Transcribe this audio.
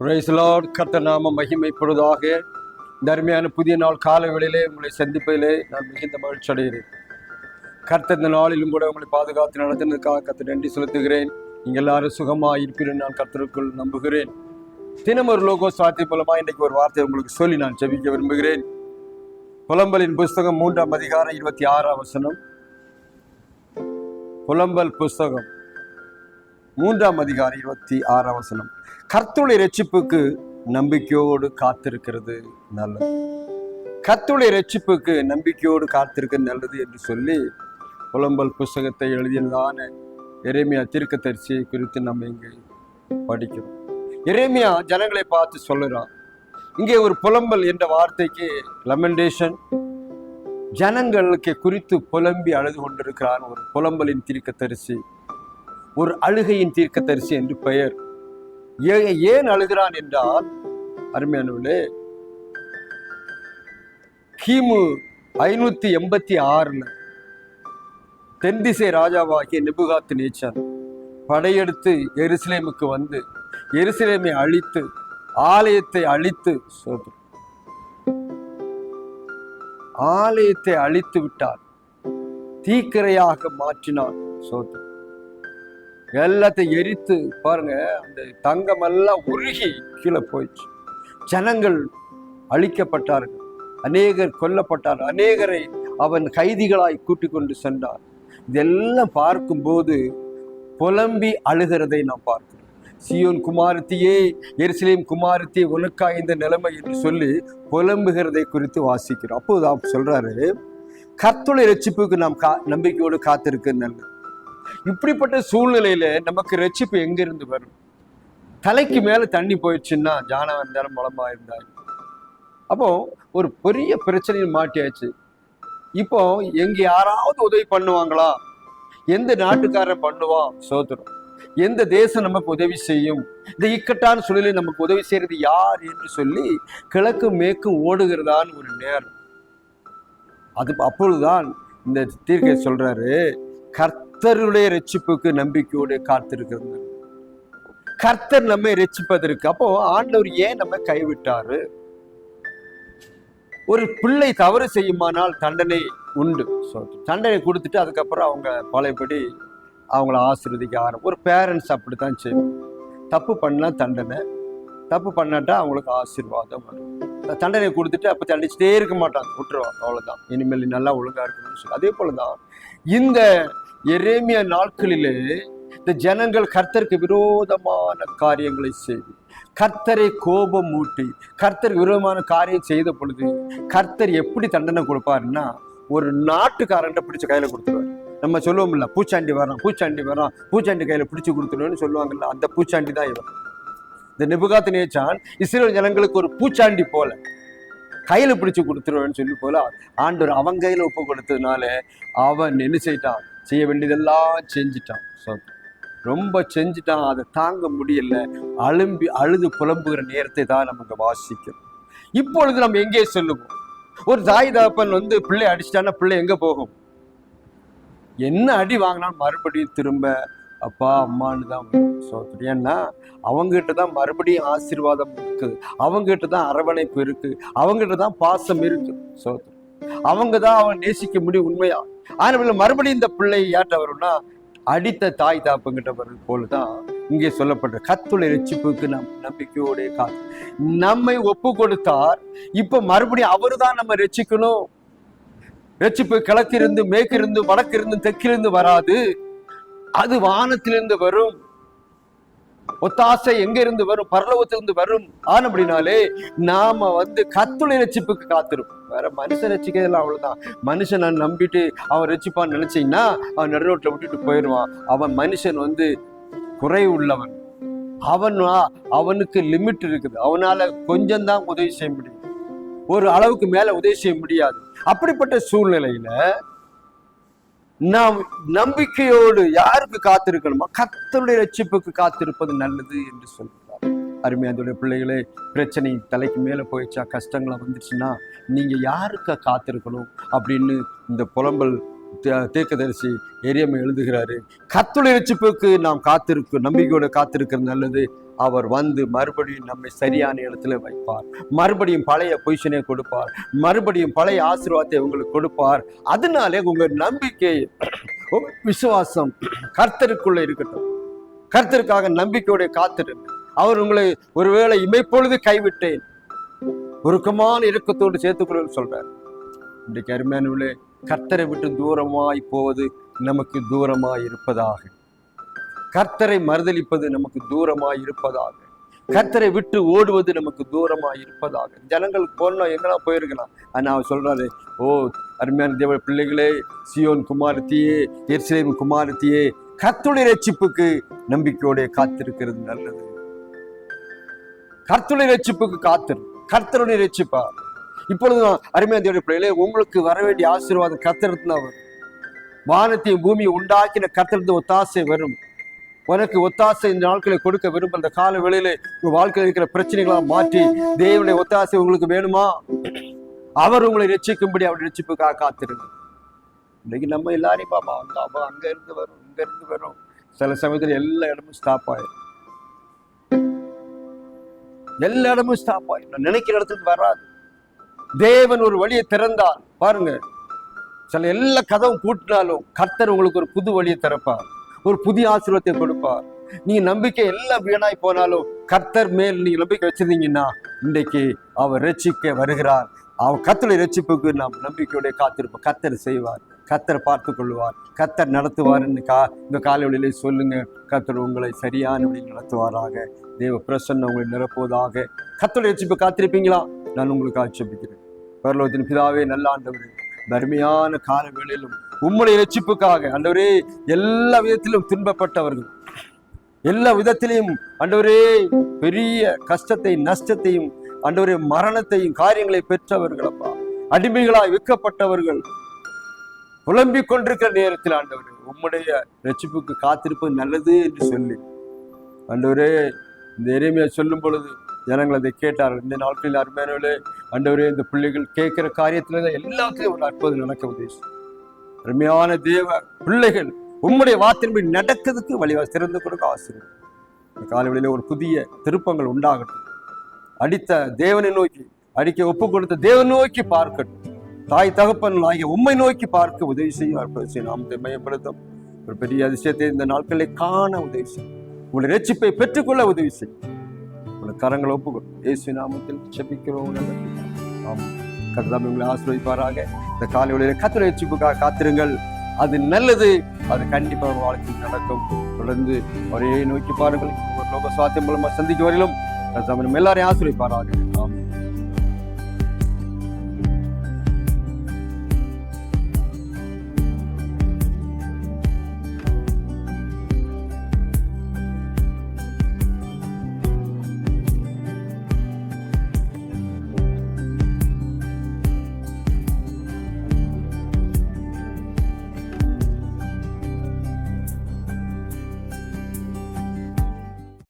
Price Lord கர்த்தர் நாம மகிமைப்படுவதாக. தர்மையான புதிய நாள் காலவெளியிலே உங்களை சந்திப்பதிலே நான் மிகுந்த மகிழ்ச்சி அடைகிறேன். கர்த்தர் இந்த நாளிலும் கூட உங்களை பாதுகாத்து நடத்தினதுக்காக கர்த்தர் நன்றி செலுத்துகிறேன். நீங்கள் எல்லாரும் சுகமாக இருப்பீர்கள் நான் கர்த்தருக்குள் நம்புகிறேன். தினம் ஒரு லோகோ சாத்தி மூலமாக இன்றைக்கு ஒரு வார்த்தை உங்களுக்கு சொல்லி நான் ஜெபிக்க விரும்புகிறேன். புலம்பலின் புஸ்தகம் மூன்றாம் அதிகாரம் இருபத்தி ஆறாம் வசனம். புலம்பல் புஸ்தகம். மூன்றாம் அதிகாரி இருபத்தி ஆறாம் வசனம். கர்த்துடைய ரட்சிப்புக்கு நம்பிக்கையோடு காத்திருக்கிறது நல்லது. கர்த்துளை ரட்சிப்புக்கு நம்பிக்கையோடு காத்திருக்கிறது நல்லது என்று சொல்லி புலம்பல் புஸ்தகத்தை எழுதியதான எரேமியா தீர்க்கதரிசியை குறித்து நம்ம இங்கே படிக்கிறோம். எரேமியா ஜனங்களை பார்த்து சொல்லுறான் இங்கே ஒரு புலம்பல் என்ற வார்த்தைக்கு லெமண்டேஷன் ஜனங்களுக்கு குறித்து புலம்பி அழுது கொண்டிருக்கிறான் ஒரு புலம்பலின் தீர்க்கதரிசி ஒரு அழுகையின் தீர்க்க தரிசி என்று பெயர். ஏன் அழுகிறான் என்றால் அருமையானவர்களே கிமு ஐநூத்தி எண்பத்தி ஆறுல தென்திசை ராஜாவாகிய நிபுகாத்து நேச்சர் படையெடுத்து எருசலேமுக்கு வந்து எருசலேமை அழித்து ஆலயத்தை அழித்து சோதரி ஆலயத்தை அழித்து விட்டார் தீக்கரையாக மாற்றினார் சோதரி எல்லாத்தையும் எரித்து பாருங்க அந்த தங்கம் எல்லாம் உருகி கீழே போயிடுச்சு. ஜனங்கள் அழிக்கப்பட்டார்கள். அநேகர் கொல்லப்பட்டார் அநேகரை அவன் கைதிகளாய் கூட்டிக் கொண்டு சென்றார் இதெல்லாம் பார்க்கும்போது புலம்பி அழுகிறதை நாம் பார்க்கிறோம். சியோன் குமாரத்தியே எருசலேம் குமாரத்தியே உனக்கா இந்த நிலைமை என்று சொல்லி புலம்புகிறதை குறித்து வாசிக்கிறோம். அப்போது அவர் சொல்றாரு கர்த்துடைய ரட்சிப்புக்கு நாம் கா நம்பிக்கையோடு காத்திருக்க நல்லது. இப்படிப்பட்ட சூழ்நிலையில நமக்கு ரட்சிப்பு எங்கிருந்து வரும்? தலைக்கு மேல தண்ணி போயிடுச்சுன்னா ஜானா இருந்தாலும் பலமா இருந்தாரு அப்போ ஒரு பெரிய பிரச்சனையில் மாட்டியாச்சு. இப்போ எங்க யாராவது உதவி பண்ணுவாங்களா? எந்த நாட்டுக்காரன் பண்ணுவான் சோதரம் எந்த தேசம் நமக்கு உதவி செய்யும்? இந்த இக்கட்டான சூழலில் நமக்கு உதவி செய்யறது யார் என்று சொல்லி கிழக்கு மேற்கும் ஓடுகிறதான்னு ஒரு நேரம். அது அப்பொழுதுதான் இந்த தீர்க்கை சொல்றாரு. கர்த்தருடைய ரட்சிப்புக்கு நம்பிக்கையோடு காத்திருக்கிறது கர்த்தர் நம்மை ரட்சிப்பதற்கு அப்போ ஆண்டவர் ஏன் நம்ம கைவிட்டாரு? ஒரு பிள்ளை தவறு செய்யுமானால் தண்டனை உண்டு. தண்டனை கொடுத்துட்டு அதுக்கப்புறம் அவங்க பழையபடி அவங்கள ஆசிர்வதிக்க ஆரம்பம் ஒரு பேரண்ட்ஸ் அப்படித்தான் செய்யும் தப்பு பண்ணால் தண்டனை தப்பு பண்ணாட்டா அவங்களுக்கு ஆசீர்வாதம் வரும். அந்த தண்டனை கொடுத்துட்டு அப்போ தண்டிச்சுட்டே இருக்க மாட்டாங்க. விட்டுருவாங்க. அவ்வளோதான் இனிமேல் நல்லா ஒழுங்காக இருக்கணும்னு சொல்லி. அதே போலதான் இந்த எரேமிய நாட்களிலே இந்த ஜனங்கள் கர்த்தருக்கு விரோதமான காரியங்களை செய்து கர்த்தரை கோபம் மூட்டி கர்த்தருக்கு விரோதமான காரியம் செய்த பொழுது கர்த்தர் எப்படி தண்டனை கொடுப்பாருன்னா ஒரு நாட்டுக்காரன்ட்ட பிடிச்ச கையில கொடுத்துருவாரு. நம்ம சொல்லுவோம்ல பூச்சாண்டி வரான் பூச்சாண்டி வரான் பூச்சாண்டி கையில பிடிச்சு கொடுத்துருவேன்னு சொல்லுவாங்கல்ல அந்த பூச்சாண்டி தான் இவன். இந்த நிபுகாத்து நேச்சான் இஸ்ரேல் ஜனங்களுக்கு ஒரு பூச்சாண்டி போல கையில பிடிச்சு கொடுத்துருவேன்னு சொல்லி போல ஆண்டவர் அவன் கையில ஒப்பு கொடுத்ததுனால அவன் என்ன செய்யிட்டான் செய்ய வேண்டியதெல்லாம் செஞ்சிட்டான். So, ரொம்ப செஞ்சுட்டான். அதை தாங்க முடியல. அழும்பி அழுது புலம்புகிற நேரத்தை தான் நமக்கு வாசிக்கிறோம். இப்பொழுது நம்ம எங்கே சொல்லுவோம்? ஒரு தாய் தகப்பன் வந்து பிள்ளை அடிச்சிட்டான்னா பிள்ளை எங்க போகும்? என்ன அடி வாங்கினாலும் மறுபடியும் திரும்ப அப்பா அம்மான்னு தான் வரும். ஏன்னா அவங்ககிட்ட தான் மறுபடியும் ஆசீர்வாதம் இருக்குது. அவங்ககிட்ட தான் அரவணைப்பு இருக்குது. அவங்ககிட்ட தான் பாசம் இருக்குது. சோதரி அவங்க தான் அவன் நேசிக்க முடியும் உண்மையா? ஆனால் மறுபடியும் இந்த பிள்ளை யார்கிட்ட வரும்னா அடித்த தாய் தாப்புங்கிட்ட வர்றது போலதான் இங்கே சொல்லப்படுற கத்துளை ரட்சிப்புக்கு நம் நம்பிக்கையோட காத்து நம்மை ஒப்பு கொடுத்தார் இப்ப மறுபடியும் அவரு தான் நம்ம ரட்சிக்கணும் ரட்சிப்பு கிழக்கிருந்து மேற்கிருந்து வடக்கிருந்து தெற்கிருந்து வராது. அது வானத்திலிருந்து வரும். ஒத்தாசை எங்க இருந்து வரும்? பரலோகத்திலிருந்து வரும்? ஆனபடினாலே நாம வந்து கத்துளை ரட்சிப்புக்கு காத்திருப்போம். வேற மனுஷன் ரசிக்கிறதுல அவ்வளவுதான். மனுஷனை நம்பிட்டு அவன் ரசிப்பான்னு நினைச்சீங்கன்னா அவன் நடுரோட்டில் விட்டுட்டு போயிடுவான். அவன் மனுஷன் வந்து குறை உள்ளவன். அவன் அவனுக்கு லிமிட் இருக்குது. அவனால கொஞ்சம் தான் உதவி செய்ய முடியும். ஒரு அளவுக்கு மேல உதவி செய்ய முடியாது. அப்படிப்பட்ட சூழ்நிலையில நாம் நம்பிக்கையோடு யாருக்கு காத்திருக்கணுமோ கத்தருடைய ரட்சிப்புக்கு காத்திருப்பது நல்லது என்று சொல்கிறார். அருமையாதுடைய பிள்ளைகளே பிரச்சனை தலைக்கு மேலே போயிடுச்சா கஷ்டங்களா வந்துச்சுன்னா நீங்க யாருக்க காத்திருக்கணும் அப்படின்னு இந்த புலம்பல் தீர்க்கதரிசி எரியமை எழுதுகிறாரு கத்துடைய ரட்சிப்புக்கு நாம் காத்திருக்க நம்பிக்கையோட காத்திருக்கிறது நல்லது. அவர் வந்து மறுபடியும் நம்மை சரியான இடத்துல வைப்பார். மறுபடியும் பழைய பொசிஷனை கொடுப்பார். மறுபடியும் பழைய ஆசீர்வாதத்தை உங்களுக்கு கொடுப்பார். அதனாலே உங்க நம்பிக்கை விசுவாசம் கர்த்தருக்குள்ள இருக்கட்டும். கர்த்தருக்காக நம்பிக்கையோட காத்திரு. அவர் உங்களை ஒருவேளை இமைப்பொழுது கைவிட்டேன். உருக்கமான இறுக்கத்தோடு சேர்த்துக்கொள்ள சொல்றார். இன்றைக்கு அருமையானவர்களே கர்த்தரை விட்டு தூரமாய் போவது நமக்கு தூரமாய் இருப்பதாக. கர்த்தரை மறுதளிப்பது நமக்கு தூரமாய் இருப்பதாக. கர்த்தரை விட்டு ஓடுவது நமக்கு தூரமாய் இருப்பதாக. ஜனங்கள் போனா எங்கெல்லாம் போயிருக்கலாம்? ஆனா அவர் சொல்றாரு ஓ அருமையான தேவ பிள்ளைகளே சியோன் குமாரத்தியே எர்சிலேம் குமாரத்தியே கர்த்துடைய ரட்சிப்புக்கு நம்பிக்கையோடைய காத்திருக்கிறது நல்லது. கர்த்துடைய ரட்சிப்புக்கு காத்திரு. கர்த்தருடைய ரட்சிப்பா. இப்பொழுது நான் அருமையான தேவ பிள்ளைகளே உங்களுக்கு வர வேண்டிய ஆசீர்வாதம் கர்த்தரத்துல வரும். வானத்தையும் பூமியை உண்டாக்கின கர்த்தரத்து ஒத்தாசை வரும். உனக்கு ஒத்தாசை இந்த நாட்களை கொடுக்க விரும்ப அந்த கால வேளையில உங்கள் வாழ்க்கையில் இருக்கிற பிரச்சனைகளாக மாற்றி தேவனுடைய ஒத்தாசை உங்களுக்கு வேணுமா? அவர் உங்களை ரசிக்கும்படி அவர் ரசிப்புக்காக காத்திருங்க. இன்னைக்கு நம்ம எல்லாரையும் பாபா அங்க அங்க இருந்து வரும் இங்க இருந்து வரும். சில சமயத்துல எல்லா இடமும் ஸ்டாப் ஆயிடும் எல்லா இடமும் ஸ்டாப் ஆயிடும் நான் நினைக்கிற இடத்துக்கு வராது. தேவன் ஒரு வழியை திறந்தார். பாருங்க. சில எல்லா கதவும் கூட்டினாலும் கர்த்தர் உங்களுக்கு ஒரு புது வழியை திறப்பார். ஒரு புதிய ஆசீர்வாதத்தை கொடுப்பார். நீங்க நம்பிக்கை எல்லாம் வீணாய் போனாலும் கர்த்தர் மேல் நீங்க நம்பிக்கை வச்சிருந்தீங்கன்னா இன்றைக்கு அவர் ரட்சிக்க வருகிறார். அவர் கத்தலை ரட்சிப்புக்கு நாம் நம்பிக்கையோட காத்திருப்போம். கத்தர் செய்வார். கத்தர் பார்த்து கொள்வார். கத்தர் நடத்துவார்னு கா இந்த காலைவெளியிலே சொல்லுங்க. கத்தர் உங்களை சரியான வழியில் நடத்துவாராக. தேவ பிரசன்னம் உங்களை நிரப்புவதாக. கத்தலை ரட்சிப்பு காத்திருப்பீங்களா? நான் உங்களுக்கு ஆட்சேபிக்கிறேன் பரலோகத்தின் பிதாவே நல்ல ஆண்டவரே வறுமையான காலங்களிலும் உம்முடைய ரட்சிப்புக்காக ஆண்டவரே எல்லா விதத்திலும் துன்பப்பட்டவர்கள். எல்லா விதத்திலையும் ஆண்டவரே பெரிய கஷ்டத்தை நஷ்டத்தையும் ஆண்டவரே மரணத்தையும் காரியங்களை பெற்றவர்கள் அப்பா. அடிமைகளாய் விற்கப்பட்டவர்கள். புலம்பிக் கொண்டிருக்கிற நேரத்தில் ஆண்டவரே உம்முடைய ரட்சிப்புக்கு காத்திருப்பது நல்லது என்று சொல்லி. ஆண்டவரே இந்த எளிமையை சொல்லும் பொழுது ஜனங்கள் அதை கேட்டார்கள். இந்த நாட்களில் அருமையானவர்களே ஆண்டவரே இந்த பிள்ளைகள் கேட்கிற காரியத்துல எல்லாத்துலயும் ஒரு அற்புதம் நடக்க உதேசம் அருமையான தேவ பிள்ளைகள் உம்முடைய வார்த்தையின்படி நடக்கிறதுக்கு வழிவா சிறந்து கொடுக்க ஆசிரியர் இந்த காலவெளியில ஒரு புதிய திருப்பங்கள் உண்டாகட்டும். அடித்த தேவனை நோக்கி அடிக்க ஒப்பு கொடுத்த தேவன் நோக்கி பார்க்கட்டும். தாய் தகப்பன் ஆகிய உம்மை நோக்கி பார்க்க உதவி செய்யும் அற்புதம் செய்யும் நாமத்தை மையப்படுத்தும் ஒரு பெரிய அதிசயத்தை இந்த நாட்களில் காண உதவி செய்யும். உங்களுடைய ரட்சிப்பை பெற்றுக்கொள்ள உதவி செய்யும். உங்களுடைய கரங்களை ஒப்புக்கொள்ளும் இயேசு நாமத்தில் செபிக்கிறோம் நல்ல பிதாவே. ஆமென் கர்த்தர் உங்களை ஆசிர்வதிப்பாராக. இந்த காலை வேளையில கத்திர வச்சுக்காக காத்திருங்கள். அது நல்லது. அது கண்டிப்பாக வாழ்க்கையில் நடக்கும். தொடர்ந்து ஒரே நோக்கி பாருங்கள். ஒரு லோக சுவாத்தியம் மூலமாக சந்திக்கும் வரையிலும் கர்த்தர் எல்லாரையும் ஆசிரியப்பாராக